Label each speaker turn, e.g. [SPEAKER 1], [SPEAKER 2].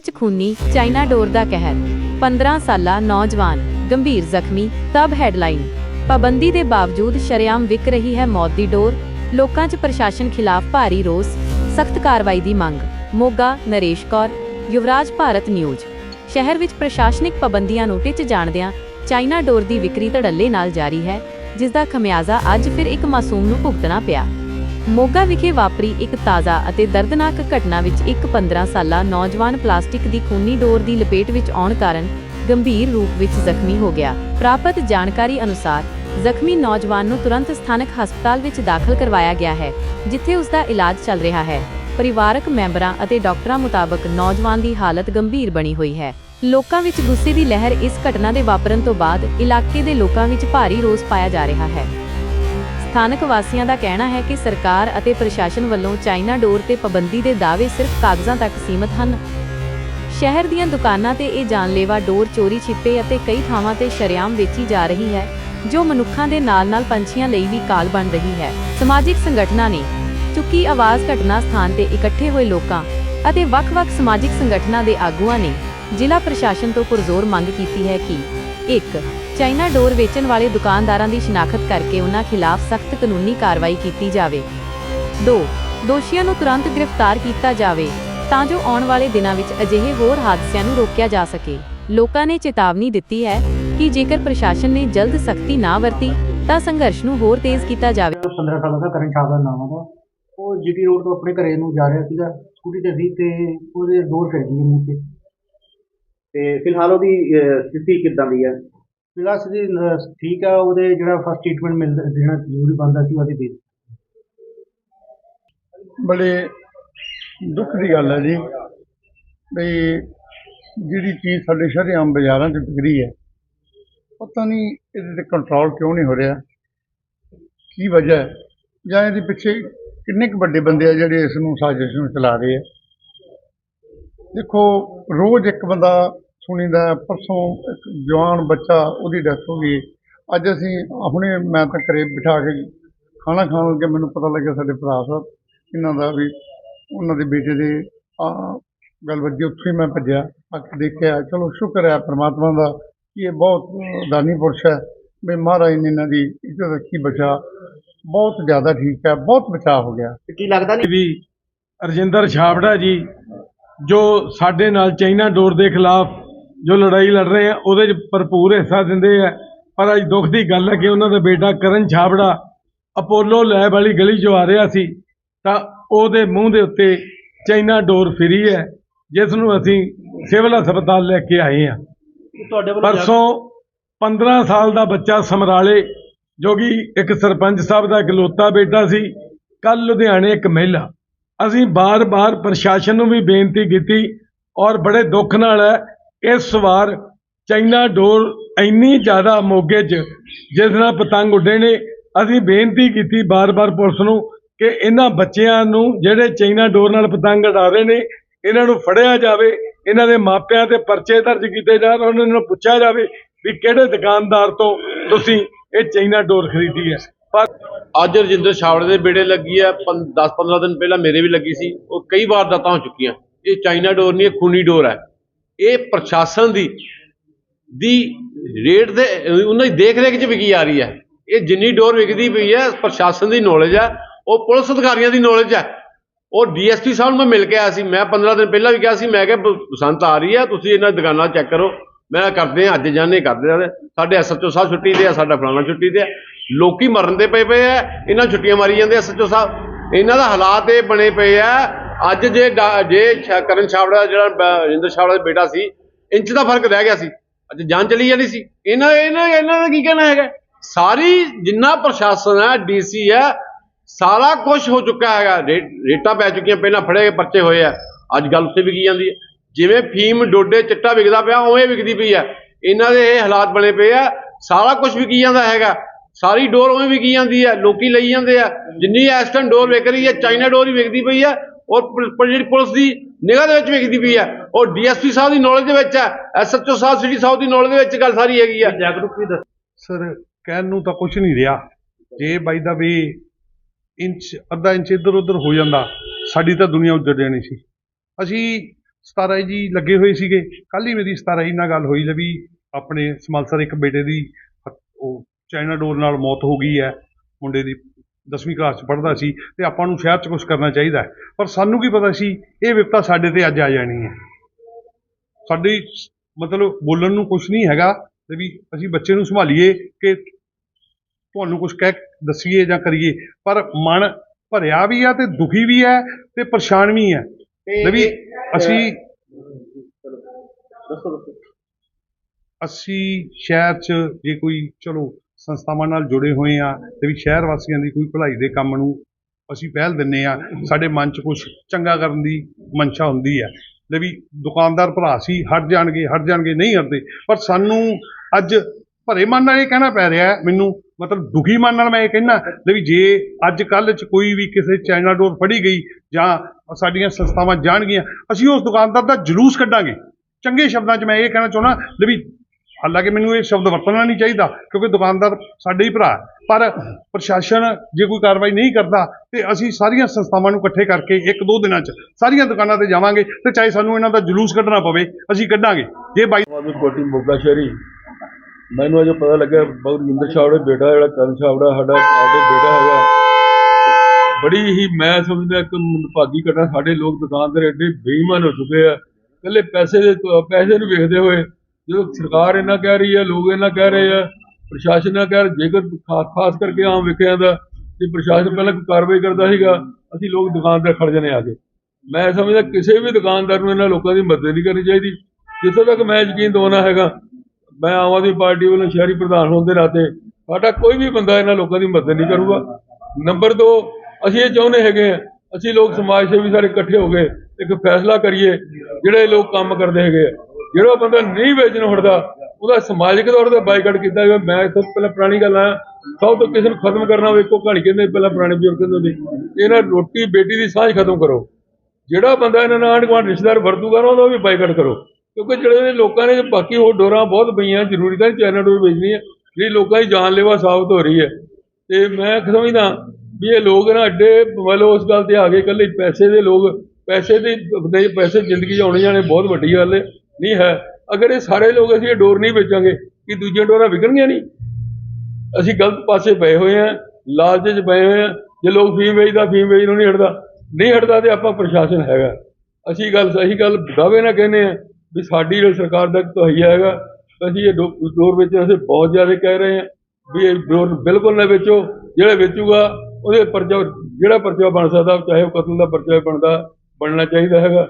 [SPEAKER 1] ਚ ਖੂਨੀ ਚਾਈਨਾ ਡੋਰ ਦਾ ਕਹਿਰ। 15 ਸਾਲਾ ਨੌਜਵਾਨ, ਗੰਭੀਰ ਜ਼ਖਮੀ ਤਬ ਹੈਡਲਾਈਨ। ਪਾਬੰਦੀ ਦੇ ਬਾਵਜੂਦ ਸ਼ਰੇਆਮ ਵਿਕ ਰਹੀ ਹੈ ਮੌਤ ਦੀ ਡੋਰ। ਲੋਕਾਂ 'ਚ ਪ੍ਰਸ਼ਾਸਨ ਖਿਲਾਫ ਭਾਰੀ ਰੋਸ। ਸਖਤ ਕਾਰਵਾਈ ਦੀ ਮੰਗ। ਮੋਗਾ, ਨਰੇਸ਼ ਕੌਰ, ਯੁਵਰਾਜ ਭਾਰਤ ਨਿਊਜ਼। ਸ਼ਹਿਰ ਵਿੱਚ ਪ੍ਰਸ਼ਾਸਨਿਕ ਪਾਬੰਦੀਆਂ ਨੂੰ ਟਿੱਚ ਜਾਣਦਿਆਂ ਚਾਈਨਾ ਡੋਰ ਦੀ ਵਿਕਰੀ ਧੜੱਲੇ ਨਾਲ ਜਾਰੀ ਹੈ ਜਿਸ ਦਾ ਖਮਿਆਜ਼ਾ ਅੱਜ ਫਿਰ ਇੱਕ ਮਾਸੂਮ ਨੂੰ ਭੁਗਤਣਾ ਪਿਆ। ਮੋਗਾ ਵਿਖੇ ਵਾਪਰੀ ਇੱਕ ਤਾਜ਼ਾ ਅਤੇ ਦਰਦਨਾਕ ਘਟਨਾ ਵਿੱਚ ਇੱਕ 15 ਸਾਲਾ ਨੌਜਵਾਨ ਪਲਾਸਟਿਕ ਦੀ ਖੂਨੀ ਡੋਰ ਦੀ ਲਪੇਟ ਵਿੱਚ ਆਉਣ ਕਾਰਨ ਗੰਭੀਰ ਰੂਪ ਵਿੱਚ ਜ਼ਖਮੀ ਹੋ ਗਿਆ। ਪ੍ਰਾਪਤ ਜਾਣਕਾਰੀ ਅਨੁਸਾਰ, ਜ਼ਖਮੀ ਨੌਜਵਾਨ ਨੂੰ ਤੁਰੰਤ ਸਥਾਨਕ ਹਸਪਤਾਲ ਵਿੱਚ ਦਾਖਲ ਕਰਵਾਇਆ ਗਿਆ ਹੈ, ਜਿੱਥੇ ਉਸ ਦਾ ਇਲਾਜ ਚੱਲ ਰਿਹਾ ਹੈ। ਪਰਿਵਾਰਕ ਮੈਂਬਰਾਂ ਅਤੇ ਡਾਕਟਰਾਂ ਮੁਤਾਬਕ ਨੌਜਵਾਨ ਦੀ ਹਾਲਤ ਗੰਭੀਰ ਬਣੀ ਹੋਈ ਹੈ। ਲੋਕਾਂ ਵਿੱਚ ਗੁੱਸੇ ਦੀ ਲਹਿਰ ਇਸ ਘਟਨਾ ਦੇ ਵਾਪਰਨ ਤੋਂ ਬਾਅਦ ਇਲਾਕੇ ਦੇ ਲੋਕਾਂ ਵਿੱਚ ਭਾਰੀ ਰੋਸ ਪਾਇਆ ਜਾ ਰਿਹਾ ਹੈ। ਸਥਾਨਕ ਵਾਸੀਆਂ ਦਾ ਕਹਿਣਾ ਹੈ ਕਿ ਸਰਕਾਰ ਅਤੇ ਪ੍ਰਸ਼ਾਸਨ ਵੱਲੋਂ ਚਾਈਨਾ ਡੋਰ ਤੇ ਪਾਬੰਦੀ ਦੇ ਦਾਅਵੇ ਸਿਰਫ ਕਾਗਜ਼ਾਂ ਤੱਕ ਸੀਮਤ ਹਨ। ਸ਼ਹਿਰ ਦੀਆਂ ਦੁਕਾਨਾਂ ਤੇ ਇਹ ਜਾਨਲੇਵਾ ਡੋਰ ਚੋਰੀ ਛਿਪੇ ਅਤੇ ਕਈ ਥਾਵਾਂ ਤੇ ਸ਼ਰੇਆਮ ਵੇਚੀ ਜਾ ਰਹੀ ਹੈ, ਜੋ ਮਨੁੱਖਾਂ ਦੇ ਨਾਲ-ਨਾਲ ਪੰਛੀਆਂ ਲਈ ਵੀ ਕਾਲ ਬਣ ਰਹੀ ਹੈ। ਸਮਾਜਿਕ ਸੰਗਠਨਾਂ ਨੇ ਚੁੱਕੀ ਆਵਾਜ਼ ਘਟਨਾ ਸਥਾਨ ਤੇ ਇਕੱਠੇ ਹੋਏ ਲੋਕਾਂ ਅਤੇ ਵੱਖ-ਵੱਖ ਸਮਾਜਿਕ ਸੰਗਠਨਾਂ ਦੇ ਆਗੂਆਂ ਨੇ ਜ਼ਿਲ੍ਹਾ ਪ੍ਰਸ਼ਾਸਨ ਤੋਂ ਪੁਰਜ਼ੋਰ ਮੰਗ ਕੀਤੀ ਹੈ ਕਿ 1 ਚਾਈਨਾ ਡੋਰ ਵੇਚਣ ਵਾਲੇ ਦੁਕਾਨਦਾਰਾਂ ਦੀ ਸ਼ਨਾਖਤ ਕਰਕੇ ਉਨ੍ਹਾਂ ਖਿਲਾਫ ਸਖਤ ਕਾਨੂੰਨੀ ਕਾਰਵਾਈ ਕੀਤੀ ਜਾਵੇ। 2 ਦੋਸ਼ੀਆਂ ਨੂੰ ਤੁਰੰਤ ਗ੍ਰਿਫਤਾਰ ਕੀਤਾ ਜਾਵੇ ਤਾਂ ਜੋ ਆਉਣ ਵਾਲੇ ਦਿਨਾਂ ਵਿੱਚ ਅਜਿਹੇ ਹੋਰ ਹਾਦਸਿਆਂ ਨੂੰ ਰੋਕਿਆ ਜਾ ਸਕੇ। ਲੋਕਾਂ ਨੇ ਚੇਤਾਵਨੀ ਦਿੱਤੀ ਹੈ ਕਿ ਜੇਕਰ ਪ੍ਰਸ਼ਾਸਨ ਨੇ ਜਲਦ ਸਖਤੀ ਨਾ ਵਰਤੀ ਤਾਂ ਸੰਘਰਸ਼ ਨੂੰ ਹੋਰ ਤੇਜ਼ ਕੀਤਾ ਜਾਵੇ।
[SPEAKER 2] 15 ਸਾਲਾਂ ਦਾ ਕਰਨ ਛਾਪ ਦਾ ਨਾਮ ਉਹਦਾ ਉਹ ਜੀਟੀ ਰੋਡ ਤੋਂ ਆਪਣੇ ਘਰੇ ਨੂੰ ਜਾ ਰਿਹਾ ਸੀਗਾ ਸਕੂਟੀ ਤੇ ਸੀ ਤੇ ਉਹਦੇ ਡੋਰ ਫਿਰ ਗਈ ਮੂੰਹ ਤੇ।
[SPEAKER 3] ਤੇ ਫਿਲਹਾਲ ਉਹਦੀ ਸਥਿਤੀ ਕਿੱਦਾਂ ਦੀ ਹੈ?
[SPEAKER 2] ਪਲੱਸ ਜੀ ਅਹ, ਠੀਕ ਆ ਉਹਦੇ ਜਿਹੜਾ ਫਸਟ ਟ੍ਰੀਟਮੈਂਟ ਮਿਲ ਦੇਣਾ ਜ਼ਰੂਰੀ ਬਣਦਾ ਸੀ ਉਹਦੇ ਦੇ
[SPEAKER 4] ਬੜੇ ਦੁੱਖ ਦੀ ਗੱਲ ਹੈ ਜੀ ਵੀ ਜਿਹੜੀ ਚੀਜ਼ ਸਾਡੇ ਸ਼ਰੇਆਮ ਬਾਜ਼ਾਰਾਂ 'ਚ ਵਿਕ ਰਹੀ ਹੈ ਪਤਾ ਨਹੀਂ ਇਹਦੇ ਤੇ ਕੰਟਰੋਲ ਕਿਉਂ ਨਹੀਂ ਹੋ ਰਿਹਾ? ਕੀ ਵਜ੍ਹਾ ਹੈ? ਜਾਂ ਇਹਦੇ ਪਿੱਛੇ ਕਿੰਨੇ ਕੁ ਵੱਡੇ ਬੰਦੇ ਆ ਜਿਹੜੇ ਇਸ ਨੂੰ ਸਾਜ਼ਿਸ਼ ਨੂੰ ਚਲਾ ਰਹੇ ਆ? ਦੇਖੋ ਰੋਜ਼ ਇੱਕ ਬੰਦਾ ਸੁਣੀਦਾ ਪਰਸੋਂ ਇੱਕ ਜਵਾਨ ਬੱਚਾ ਉਹਦੀ ਡੈਥ ਹੋ ਗਈ। ਅੱਜ ਅਸੀਂ ਹੁਣੇ ਮੈਂ ਤਾਂ ਘਰੇ ਬਿਠਾ ਕੇ ਖਾਣਾ ਖਾਣ ਲੱਗੇ। ਮੈਨੂੰ ਪਤਾ ਲੱਗਿਆ ਸਾਡੇ ਭਰਾ ਸਾਹਿਬ ਇਹਨਾਂ ਦਾ ਵੀ ਉਹਨਾਂ ਦੇ ਬੇਟੇ ਦੇ ਆ ਗੱਲ ਵੱਜੀ ਉੱਥੋਂ ਹੀ ਮੈਂ ਭੱਜਿਆ। ਆ ਕੇ ਦੇਖਿਆ ਚਲੋ ਸ਼ੁਕਰ ਹੈ ਪ੍ਰਮਾਤਮਾ ਦਾ ਕਿ ਇਹ ਬਹੁਤ ਦਾਨੀ ਪੁਰਸ਼ ਹੈ। ਵੀ ਮਹਾਰਾਜ ਨੇ ਇਹਨਾਂ ਦੀ ਇੱਜ਼ਤ ਰੱਖੀ ਬਚਾ। ਬਹੁਤ ਜ਼ਿਆਦਾ ਠੀਕ ਹੈ ਬਹੁਤ ਬਚਾਅ ਹੋ ਗਿਆ।
[SPEAKER 3] ਤੇ ਕੀ ਲੱਗਦਾ ਨਹੀਂ?
[SPEAKER 5] ਵੀ ਰਜਿੰਦਰ ਛਾਬੜਾ ਜੀ ਜੋ ਸਾਡੇ ਨਾਲ ਚਾਈਨਾ ਡੋਰ ਦੇ ਖਿਲਾਫ ਜੋ ਲੜਾਈ ਲੜ ਰਹੇ ਆ ਉਹਦੇ 'ਚ ਭਰਪੂਰ ਹਿੱਸਾ ਦਿੰਦੇ ਆ। ਪਰ ਅੱਜ ਦੁੱਖ ਦੀ ਗੱਲ ਹੈ ਕਿ ਉਹਨਾਂ ਦਾ ਬੇਟਾ ਕਰਨ ਛਾਬੜਾ ਅਪੋਲੋ ਲੈਬ ਵਾਲੀ ਗਲੀ 'ਚੋਂ ਆ ਰਿਹਾ ਸੀ ਤਾਂ ਉਹਦੇ ਮੂੰਹ ਦੇ ਉੱਤੇ ਚਾਈਨਾ ਡੋਰ ਫਿਰੀ ਹੈ ਜਿਸ ਨੂੰ ਅਸੀਂ ਸਿਵਲ ਹਸਪਤਾਲ ਲੈ ਕੇ ਆਏ ਆ
[SPEAKER 2] ਤੁਹਾਡੇ
[SPEAKER 5] ਪਰਸੋਂ 15 ਸਾਲ ਦਾ ਬੱਚਾ ਸਮਰਾਲੇ ਜੋ ਕਿ ਇੱਕ ਸਰਪੰਚ ਸਾਹਿਬ ਦਾ ਇਕਲੌਤਾ ਬੇਟਾ ਸੀ ਕੱਲ ਲੁਧਿਆਣੇ ਇੱਕ ਮਹਿਲਾ। ਅਸੀਂ ਬਾਰ-ਬਾਰ ਪ੍ਰਸ਼ਾਸਨ ਨੂੰ ਵੀ ਬੇਨਤੀ ਕੀਤੀ ਔਰ ਬੜੇ ਦੁੱਖ ਨਾਲ ਹੈ ਇਸ ਵਾਰ ਚਾਈਨਾ ਡੋਰ ਇੰਨੀ ਜ਼ਿਆਦਾ ਮੋਗੇ 'ਚ, ਜਿਸ ਨਾਲ ਪਤੰਗ ਉੱਡੇ ਨੇ, ਅਸੀਂ ਬੇਨਤੀ ਕੀਤੀ ਬਾਰ-ਬਾਰ ਪੁਲਿਸ ਨੂੰ ਕਿ ਇਹਨਾਂ ਬੱਚਿਆਂ ਨੂੰ ਜਿਹੜੇ ਚਾਈਨਾ ਡੋਰ ਨਾਲ ਪਤੰਗ ਉਡਾ ਰਹੇ ਨੇ, ਇਹਨਾਂ ਨੂੰ ਫੜਿਆ ਜਾਵੇ, ਇਹਨਾਂ ਦੇ ਮਾਪਿਆਂ ਤੇ ਪਰਚੇ ਦਰਜ ਕੀਤੇ ਜਾਣ, ਉਹਨਾਂ ਨੂੰ ਪੁੱਛਿਆ ਜਾਵੇ ਵੀ ਕਿਹੜੇ ਦੁਕਾਨਦਾਰ ਤੋਂ ਤੁਸੀਂ ਇਹ ਚਾਈਨਾ ਡੋਰ ਖਰੀਦੀ ਹੈ। ਪਰ
[SPEAKER 6] ਅੱਜ ਰਜਿੰਦਰ ਛਾਵੜੇ ਦੇ ਬੇੜੇ ਲੱਗੀ ਹੈ 10-15 ਦਿਨ ਪਹਿਲਾਂ ਮੇਰੇ ਵੀ ਲੱਗੀ ਸੀ, ਉਹ ਕਈ ਵਾਰ ਦਾਤਾਂ ਹੋ ਚੁੱਕੀਆਂ। ਇਹ ਚਾਈਨਾ ਡੋਰ ਨਹੀਂ, ਇਹ ਖੂਨੀ ਡੋਰ ਹੈ। ਇਹ ਪ੍ਰਸ਼ਾਸਨ ਦੀ ਦੀ ਰੇਟ ਦੇ, ਉਹਨਾਂ ਦੀ ਦੇਖ ਰੇਖ 'ਚ ਵਿਕੀ ਆ ਰਹੀ ਹੈ। ਇਹ ਜਿੰਨੀ ਡੋਰ ਵਿਕਦੀ ਪਈ ਹੈ, ਪ੍ਰਸ਼ਾਸਨ ਦੀ ਨੌਲੇਜ ਹੈ, ਉਹ ਪੁਲਿਸ ਅਧਿਕਾਰੀਆਂ ਦੀ ਨੌਲੇਜ ਹੈ। ਉਹ ਡੀਐਸਪੀ ਸਾਹਿਬ ਨੂੰ ਮੈਂ ਮਿਲ ਕੇ ਆਇਆ ਸੀ, ਮੈਂ 15 ਦਿਨ ਪਹਿਲਾਂ ਵੀ ਕਿਹਾ ਸੀ, ਮੈਂ ਕਿਹਾ ਬਸੰਤ ਆ ਰਹੀ ਹੈ, ਤੁਸੀਂ ਇਹਨਾਂ ਦੁਕਾਨਾਂ ਚੈੱਕ ਕਰੋ। ਮੈਂ ਕਰਦੇ ਹਾਂ, ਅੱਜ ਜਾਣੇ ਕਰਦੇ ਹਾਂ। ਸਾਡੇ ਐਸਐਚਓ ਸਾਹਿਬ ਛੁੱਟੀ ਤੇ ਆ, ਸਾਡਾ ਫਲਾਣਾ ਛੁੱਟੀ ਤੇ ਆ। ਲੋਕੀ ਮਰਨ ਦੇ ਪਏ ਪਏ ਆ, ਇਹਨਾਂ ਛੁੱਟੀਆਂ ਮਾਰੀ ਜਾਂਦੇ ਐਸਐਚਓ ਸਾਹਿਬ। ਇਹਨਾਂ ਦਾ ਹਾਲਾਤ ਇਹ ਬਣੇ ਪਏ ਆ ਅੱਜ ਜੇ ਡਾ- ਜੇ ਕਰਨ ਛਾਵੜਾ ਦਾ ਜਿਹੜਾ ਰਜਿੰਦਰ ਛਾਵੜਾ ਦਾ ਬੇਟਾ ਸੀ, ਇੰਚ ਦਾ ਫ਼ਰਕ ਰਹਿ ਗਿਆ ਸੀ। ਅੱਜ ਜਾਨ ਚਲੀ ਜਾਣੀ ਸੀ। ਇਹਨਾਂ ਇਹਨਾਂ ਇਹਨਾਂ ਦਾ ਕੀ ਕਹਿਣਾ ਹੈਗਾ? ਸਾਰੀ ਜਿੰਨਾ ਪ੍ਰਸ਼ਾਸਨ ਹੈ, ਡੀਸੀ ਹੈ, ਸਾਰਾ ਕੁਝ ਹੋ ਚੁੱਕਾ ਹੈਗਾ। ਰੇ- ਰੇਟਾਂ ਪੈ ਚੁੱਕੀਆਂ, ਪਹਿਲਾਂ ਫੜੇ ਗਏ ਪਰਚੇ ਹੋਏ ਆ। ਅੱਜ ਗੱਲ ਉੱਥੇ ਵਿਕੀ ਜਾਂਦੀ ਹੈ? ਜਿਵੇਂ ਫੀਮ ਡੋਡੇ ਚਿੱਟਾ ਵਿਕਦਾ ਪਿਆ, ਉਵੇਂ ਵਿਕਦੀ ਪਈ ਆ ਇਹਨਾਂ ਦੇ ਇਹ ਹਾਲਾਤ ਬਣੇ ਪਏ ਆ। ਸਾਰਾ ਕੁਝ ਵਿਕੀ ਜਾਂਦਾ ਹੈਗਾ। ਸਾਰੀ ਡੋਰ ਉਵੇਂ ਵਿਕੀ ਜਾਂਦੀ ਹੈ। ਲੋਕੀ ਲਈ ਜਾਂਦੇ ਆ। ਜਿੰਨੀ ਐਸਟਨ ਡੋਰ ਵਿਕ ਰਹੀ ਹੈ, ਚਾਈਨਾ ਡੋਰ ਹੀ ਵਿਕਦੀ ਪਈ ਆ ਔਰ ਪੁਲ- ਜਿਹੜੀ ਪੁਲਿਸ ਦੀ ਨਿਗਾਹ ਦੇ ਵਿੱਚ ਵਿਕਦੀ ਪਈ ਆ ਉਹ ਡੀਐਸਪੀ ਸਾਹਿਬ ਦੀ ਨੌਲੇਜ ਦੇ ਵਿੱਚ ਹੈ ਐਸਐਚਓ ਸਾਹਿਬ ਸਿਟੀ ਸਾਹਿਬ ਦੀ ਨੌਲੇਜ ਦੇ ਵਿੱਚ ਗੱਲ ਸਾਰੀ ਹੈਗੀ ਆ
[SPEAKER 2] ਜਾਗਰੂਕ ਵੀ ਦੱਸ
[SPEAKER 5] ਸਰ ਕਹਿਣ ਨੂੰ ਤਾਂ ਕੁਝ ਨਹੀਂ ਰਿਹਾ। ਜੇ ਬਾਈ ਦਾ ਵੀ ਇੰਚ ਅੱਧਾ ਇੰਚ ਇੱਧਰ ਉੱਧਰ ਹੋ ਜਾਂਦਾ ਸਾਡੀ ਤਾਂ ਦੁਨੀਆ ਉੱਜੜ ਜਾਣੀ ਸੀ। ਅਸੀਂ
[SPEAKER 7] ਸਤਾਰਾ ਜੀ ਲੱਗੇ ਹੋਏ ਸੀਗੇ। ਕੱਲ ਹੀ ਮੇਰੀ ਸਤਾਰਾ ਜੀ ਨਾਲ ਗੱਲ ਹੋਈ ਲੈ ਵੀ ਆਪਣੇ ਸਮਾਲਸਰ ਇੱਕ ਬੇਟੇ ਦੀ ਹ- ਉਹ ਚਾਈਨਾ ਡੋਰ ਨਾਲ ਮੌਤ ਹੋ ਗਈ ਹੈ ਮੁੰਡੇ ਦੀ 10ਵੀਂ ਕਲਾਸ ਚ ਪੜ੍ਹਦਾ ਸੀ ਤੇ ਆਪਾਂ ਨੂੰ ਸ਼ਹਿਰ ਚ ਕੁਝ ਕਰਨਾ ਚਾਹੀਦਾ ਪਰ ਸਾਨੂੰ ਕੀ ਪਤਾ ਸੀ ਇਹ ਵਿਪਤਾ ਸਾਡੇ ਤੇ ਅੱਜ ਆ ਜਾਣੀ ਹੈ। ਸਾਡੀ ਮਤਲਬ ਬੋਲਣ ਨੂੰ ਕੁਝ ਨਹੀਂ ਹੈਗਾ ਤੇ ਵੀ ਅਸੀਂ ਬੱਚੇ ਨੂੰ ਸੰਭਾਲੀਏ ਕਿ ਤੁਹਾਨੂੰ ਕੁਝ ਕਹਿ ਦਸੀਏ ਜਾਂ ਕਰੀਏ। ਪਰ ਮਨ ਭਰਿਆ ਵੀ ਆ ਤੇ ਦੁਖੀ ਵੀ ਹੈ ਤੇ ਪਰੇਸ਼ਾਨ ਵੀ ਹੈ
[SPEAKER 3] ਤੇ
[SPEAKER 7] ਵੀ ਅਸੀਂ ਅਸੀਂ ਸ਼ਹਿਰ 'ਚ ਜੇ ਕੋਈ ਚਲੋ ਸੰਸਥਾਵਾਂ ਨਾਲ ਜੁੜੇ ਹੋਏ ਆ ਤੇ ਵੀ ਸ਼ਹਿਰ ਵਾਸੀਆਂ ਦੀ ਕੋਈ ਭਲਾਈ ਦੇ ਕੰਮ ਨੂੰ ਅਸੀਂ ਪਹਿਲ ਦਿੰਨੇ ਆ, ਸਾਡੇ ਮਨ 'ਚ ਕੁਝ ਚੰਗਾ ਕਰਨ ਦੀ ਮਨਸ਼ਾ ਹੁੰਦੀ ਹੈ ਲੈ ਵੀ ਦੁਕਾਨਦਾਰ ਭਰਾ ਸੀ, ਹਟ ਜਾਣਗੇ ਹਟ ਜਾਣਗੇ, ਨਹੀਂ ਹਟਦੇ। ਪਰ ਸਾਨੂੰ ਅੱਜ ਭਰੇ ਮਨ ਨਾਲ ਇਹ ਕਹਿਣਾ ਪੈ ਰਿਹਾ ਮੈਨੂੰ ਮਤਲਬ ਦੁਖੀ ਮਨ ਨਾਲ ਮੈਂ ਇਹ ਕਹਿਣਾ ਲੈ ਵੀ ਜੇ ਅੱਜ ਕੱਲ੍ਹ 'ਚ ਕੋਈ ਵੀ ਕਿਸੇ ਚਾਈਨਾ ਡੋਰ ਫੜੀ ਗਈ ਜਾਂ ਸਾਡੀਆਂ ਸੰਸਥਾਵਾਂ ਜਾਣਗੀਆਂ, ਅਸੀਂ ਉਸ ਦੁਕਾਨਦਾਰ ਦਾ ਜਲੂਸ ਕੱਢਾਂਗੇ। ਚੰਗੇ ਸ਼ਬਦਾਂ 'ਚ ਮੈਂ ਇਹ ਕਹਿਣਾ ਚਾਹੁੰਦਾ ਲੈ ਵੀ ਹਾਲਾਂਕਿ ਮੈਨੂੰ ਇਹ ਸ਼ਬਦ ਵਰਤਣਾ ਨਹੀਂ ਚਾਹੀਦਾ, ਕਿਉਂਕਿ ਦੁਕਾਨਦਾਰ ਸਾਡੇ ਹੀ ਭਰਾ ਪਰ ਪ੍ਰਸ਼ਾਸਨ ਜੇ ਕੋਈ ਕਾਰਵਾਈ ਨਹੀਂ ਕਰਦਾ, ਤੇ ਅਸੀਂ ਸਾਰੀਆਂ ਸੰਸਥਾਵਾਂ ਨੂੰ ਇਕੱਠੇ ਕਰਕੇ ਇੱਕ ਦੋ ਦਿਨਾਂ 'ਚ ਸਾਰੀਆਂ ਦੁਕਾਨਾਂ ਤੇ ਜਾਵਾਂਗੇ, ਤੇ ਚਾਹੇ ਸਾਨੂੰ ਇਹਨਾਂ ਦਾ ਜਲੂਸ ਕੱਢਣਾ ਪਵੇ, ਅਸੀਂ ਕੱਢਾਂਗੇ। ਜੇ ਬਾਈ
[SPEAKER 8] ਕੋਟੀ ਮੋਗਾ ਸ਼ਹਿਰੀ ਮੈਨੂੰ ਅਜੇ ਪਤਾ ਲੱਗਾ ਬਹੁਤ ਰਜਿੰਦਰ ਛਾਵੜੇ ਬੇਟਾ, ਜਿਹੜਾ ਕਰਨ ਛਾਵੜਾ ਸਾਡਾ ਸਾਡੇ ਬੇਟਾ ਹੈਗਾ। ਬੜੀ ਹੀ ਮੈਂ ਸਮਝਦਾ ਇੱਕ ਭਾਗੀ ਘਟਨਾ, ਸਾਡੇ ਲੋਕ ਦੁਕਾਨਦਾਰ ਐਡੇ ਬੇਈਮਾਨ ਹੋ ਚੁੱਕੇ ਆ। ਇਕੱਲੇ ਪੈਸੇ ਦੇ ਪੈਸੇ ਨੂੰ ਵੇਖਦੇ ਹੋਏ ਜਦੋਂ ਸਰਕਾਰ ਇਹਨਾਂ ਕਹਿ ਰਹੀ ਹੈ, ਲੋਕ ਇਹਨਾਂ ਕਹਿ ਰਹੇ ਆ ਪ੍ਰਸ਼ਾਸਨ ਇਹਨਾਂ ਕਹਿ ਰਿਹਾ, ਜੇਕਰ ਖਾਸ ਖਾਸ ਕਰਕੇ ਆਮ ਵਿਖਿਆ ਦਾ ਜੇ ਪ੍ਰਸ਼ਾਸਨ ਪਹਿਲਾਂ ਕੋਈ ਕਾਰਵਾਈ ਕਰਦਾ ਸੀਗਾ, ਅਸੀਂ ਲੋਕ ਦੁਕਾਨਦਾਰ ਖੜ ਜਣੇ ਆ ਕੇ। ਮੈਂ ਸਮਝਦਾ ਕਿਸੇ ਵੀ ਦੁਕਾਨਦਾਰ ਨੂੰ ਇਹਨਾਂ ਲੋਕਾਂ ਦੀ ਮਦਦ ਨਹੀਂ ਕਰਨੀ ਚਾਹੀਦੀ। ਜਿੱਥੋਂ ਤੱਕ ਮੈਂ ਯਕੀਨ ਦਵਾਉਣਾ ਹੈਗਾ, ਮੈਂ ਆਮ ਆਦਮੀ ਪਾਰਟੀ ਵੱਲੋਂ ਸ਼ਹਿਰੀ ਪ੍ਰਧਾਨ ਹੋਣ ਦੇ ਨਾਤੇ, ਸਾਡਾ ਕੋਈ ਵੀ ਬੰਦਾ ਇਹਨਾਂ ਲੋਕਾਂ ਦੀ ਮਦਦ ਨਹੀਂ ਕਰੂਗਾ। ਨੰਬਰ 2 ਅਸੀਂ ਇਹ ਚਾਹੁੰਦੇ ਹੈਗੇ ਆ ਅਸੀਂ ਲੋਕ ਸਮਾਜ ਸੇਵੀ ਸਾਰੇ ਇਕੱਠੇ ਹੋ ਗਏ ਇੱਕ ਫੈਸਲਾ ਕਰੀਏ, ਜਿਹੜੇ ਲੋਕ ਕੰਮ ਕਰਦੇ ਹੈਗੇ ਆ। ਜਿਹੜਾ ਬੰਦਾ ਨਹੀਂ ਵੇਚਣ ਹਟਦਾ ਉਹਦਾ ਸਮਾਜਿਕ ਤੌਰ ਤੇ ਬਾਈਕਾਟ ਕੀਤਾ ਜਾਵੇ। ਮੈਂ ਇੱਥੋਂ ਪਹਿਲਾਂ ਪੁਰਾਣੀ ਗੱਲ ਆ ਸਭ ਤੋਂ ਕਿਸੇ ਨੂੰ ਖਤਮ ਕਰਨਾ ਹੋਵੇ, ਇੱਕੋ ਕਹਾਣੀ ਕਹਿੰਦੇ ਪਹਿਲਾਂ ਪੁਰਾਣੇ ਬਜ਼ੁਰਗ ਕਹਿੰਦੇ ਹੁੰਦੇ, ਇਹਨਾਂ ਰੋਟੀ, ਬੇਟੀ ਦੀ ਸਾਂਝ ਖਤਮ ਕਰੋ। ਜਿਹੜਾ ਬੰਦਾ ਇਹਨਾਂ ਨਾਲ ਆਂਢ ਗੁਆਂਢ, ਰਿਸ਼ਤੇਦਾਰ ਵਰਤੂਗਾ ਨਾ, ਉਹਦਾ ਵੀ ਬਾਈਕਾਟ ਕਰੋ। ਕਿਉਂਕਿ ਜਿਹੜੇ ਲੋਕਾਂ ਨੇ, ਬਾਕੀ ਹੋਰ ਡੋਰਾਂ ਬਹੁਤ ਪਈਆਂ, ਜ਼ਰੂਰੀ ਤਾਂ ਨਹੀਂ ਚਾਈਨਾ ਡੋਰ ਵੇਚਣੀ ਹੈ ਜਿਹੜੀ ਲੋਕਾਂ ਦੀ ਜਾਨਲੇਵਾ ਸਾਬਤ ਹੋ ਰਹੀ ਹੈ। ਤੇ ਮੈਂ ਸਮਝਦਾ ਵੀ ਇਹ ਲੋਕ ਨਾ ਅੱਡੇ ਮਤਲਬ ਉਸ ਗੱਲ ਤੇ ਆ ਗਏ ਇਕੱਲੇ ਪੈਸੇ ਦੇ ਲੋਕ, ਪੈਸੇ ਦੀ, ਦੇ ਪੈਸੇ ਜ਼ਿੰਦਗੀ 'ਚ ਆਉਣੇ ਜਾਣੇ ਬਹੁਤ ਵੱਡੀ ਗੱਲ ਹੈ। ਨਹੀਂ ਹੈ। ਅਗਰ ਇਹ ਸਾਰੇ ਲੋਕ ਅਸੀਂ ਇਹ ਡੋਰ ਨਹੀਂ ਵੇਚਾਂਗੇ, ਕਿ ਦੂਜੀਆਂ ਡੋਰਾਂ ਵਿਕਣਗੀਆਂ ਨਹੀਂ? ਅਸੀਂ ਗਲਤ ਪਾਸੇ ਪਏ ਹੋਏ ਆ ਲਾਲਚ 'ਚ ਪਏ ਹੋਏ ਆ ਜੇ ਲੋਕ ਫੀਮ ਵੇਚਦਾ, ਫੀਮ ਵੇਚ ਨੂੰ ਨਹੀਂ ਹਟਦਾ। ਨਹੀਂ ਹਟਦਾ ਤੇ ਆਪਾਂ ਪ੍ਰਸ਼ਾਸਨ ਹੈਗਾ। ਅਸੀਂ ਗੱਲ ਸਹੀ ਗੱਲ ਦਾਅਵੇ ਨਾ ਕਹਿੰਦੇ ਆ ਵੀ ਸਾਡੀ ਜਿਹੜੀ ਸਰਕਾਰ ਦਾ ਤਹਈਆ ਹੈਗਾ, ਅਸੀਂ ਇਹ ਡੋ- ਡੋਰ ਵਿੱਚ ਅਸੀਂ ਬਹੁਤ ਜ਼ਿਆਦਾ ਕਹਿ ਰਹੇ ਆ ਵੀ ਇਹ ਡੋਰ ਬਿਲਕੁਲ ਨਾ ਵੇਚੋ। ਜਿਹੜਾ ਵੇਚੂਗਾ, ਉਹਦੇ ਪਰਚਾ, ਜਿਹੜਾ ਪਰਚਾ ਬਣ ਸਕਦਾ, ਚਾਹੇ ਉਹ ਕਤਲ ਦਾ ਪਰਚਾ ਬਣਦਾ, ਬਣਨਾ ਚਾਹੀਦਾ ਹੈਗਾ।